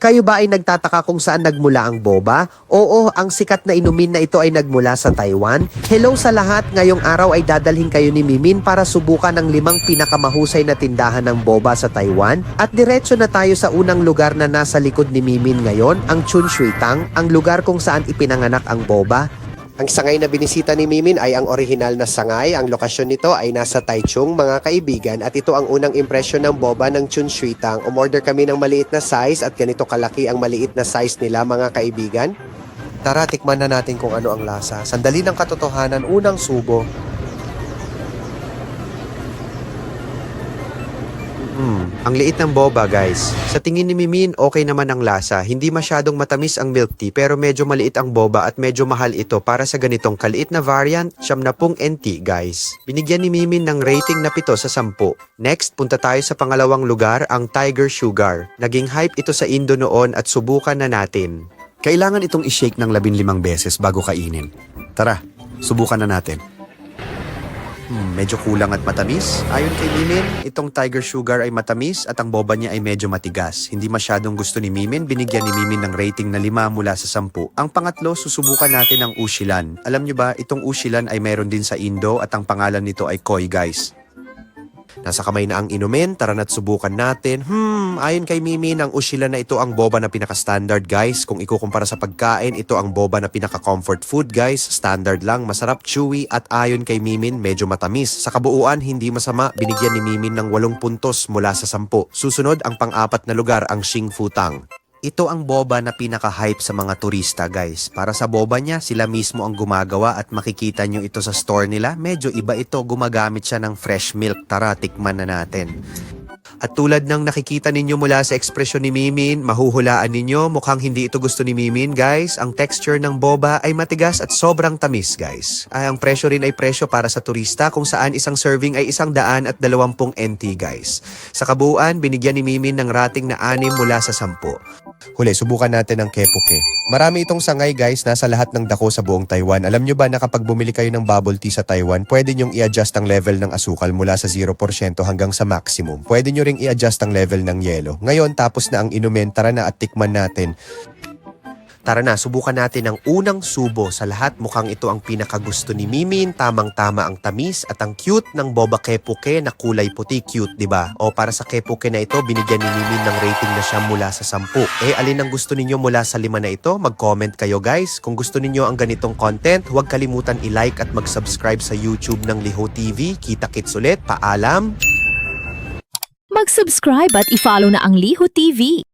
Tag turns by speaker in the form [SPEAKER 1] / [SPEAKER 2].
[SPEAKER 1] Kayo ba ay nagtataka kung saan nagmula ang boba? Oo, ang sikat na inumin na ito ay nagmula sa Taiwan. Hello sa lahat, ngayong araw ay dadalhin kayo ni Mimin para subukan ang limang pinakamahusay na tindahan ng boba sa Taiwan. At diretso na tayo sa unang lugar na nasa likod ni Mimin ngayon, ang Chun Shui Tang, ang lugar kung saan ipinanganak ang boba. Ang sangay na binisita ni Mimin ay ang orihinal na sangay. Ang lokasyon nito ay nasa Taichung, mga kaibigan. At ito ang unang impresyon ng boba ng Chun Shui Tang. Umorder kami ng maliit na size at ganito kalaki ang maliit na size nila, mga kaibigan. Tara, tikman na natin kung ano ang lasa. Sandali ng katotohanan, unang subo. Ang liit ng boba guys. Sa tingin ni Mimin, okay naman ang lasa. Hindi masyadong matamis ang milk tea pero medyo maliit ang boba at medyo mahal ito para sa ganitong kaliit na variant, siyam na pong NT guys. Binigyan ni Mimin ng rating na 7 sa 10. Next, punta tayo sa pangalawang lugar, ang Tiger Sugar. Naging hype ito sa Indo noon at subukan na natin.
[SPEAKER 2] Kailangan itong i-shake ng 15 beses bago kainin. Tara, subukan na natin.
[SPEAKER 1] Medyo kulang at matamis. Ayon kay Mimin, itong Tiger Sugar ay matamis at ang boba niya ay medyo matigas. Hindi masyadong gusto ni Mimin, binigyan ni Mimin ng rating na 5 mula sa 10. Ang pangatlo, susubukan natin ang Ushilan. Alam nyo ba, itong Ushilan ay meron din sa Indo at ang pangalan nito ay Koi guys. Nasa kamay na ang inumin, tara na't subukan natin. Hmm, ayon kay Mimin, ang Ushilan na ito ang boba na pinaka-standard guys. Kung ikukumpara sa pagkain, ito ang boba na pinaka-comfort food guys. Standard lang, masarap, chewy at ayon kay Mimin, medyo matamis. Sa kabuuan, hindi masama, binigyan ni Mimin ng 8 puntos mula sa 10. Susunod, ang pang-apat na lugar, ang Xing Futang. Ito ang boba na pinaka-hype sa mga turista guys. Para sa boba niya, sila mismo ang gumagawa at makikita nyo ito sa store nila. Medyo iba ito, gumagamit siya ng fresh milk. Tara, tikman na natin. At tulad ng nakikita ninyo mula sa ekspresyon ni Mimin, mahuhulaan ninyo, mukhang hindi ito gusto ni Mimin, guys. Ang texture ng boba ay matigas at sobrang tamis, guys. Ay, ang presyo rin ay presyo para sa turista kung saan isang serving ay isang daan at dalawampung NT, guys. Sa kabuuan, binigyan ni Mimin ng rating na anim mula sa sampu. Huli, subukan natin ang kepuke. Marami itong sangay guys, nasa lahat ng dako sa buong Taiwan. Alam nyo ba na kapag bumili kayo ng bubble tea sa Taiwan, pwede nyong i-adjust ang level ng asukal mula sa 0% hanggang sa maximum. Pwede nyo ring i-adjust ang level ng yelo. Ngayon, tapos na ang inumin, tara na at tikman natin. Tara na, subukan natin ang unang subo. Sa lahat, mukhang ito ang pinakagusto ni Mimin. Tamang-tama ang tamis at ang cute ng boba kepuke na kulay puti. Cute, di ba? O para sa kepuke na ito, binigyan ni Mimin ng rating na siya mula sa 10. Eh, alin ang gusto ninyo mula sa lima na ito? Mag-comment kayo guys. Kung gusto ninyo ang ganitong content, huwag kalimutan i-like at mag-subscribe sa YouTube ng Liho TV. Kita-kits ulit. Paalam!
[SPEAKER 3] Mag-subscribe at i-follow na ang Liho TV.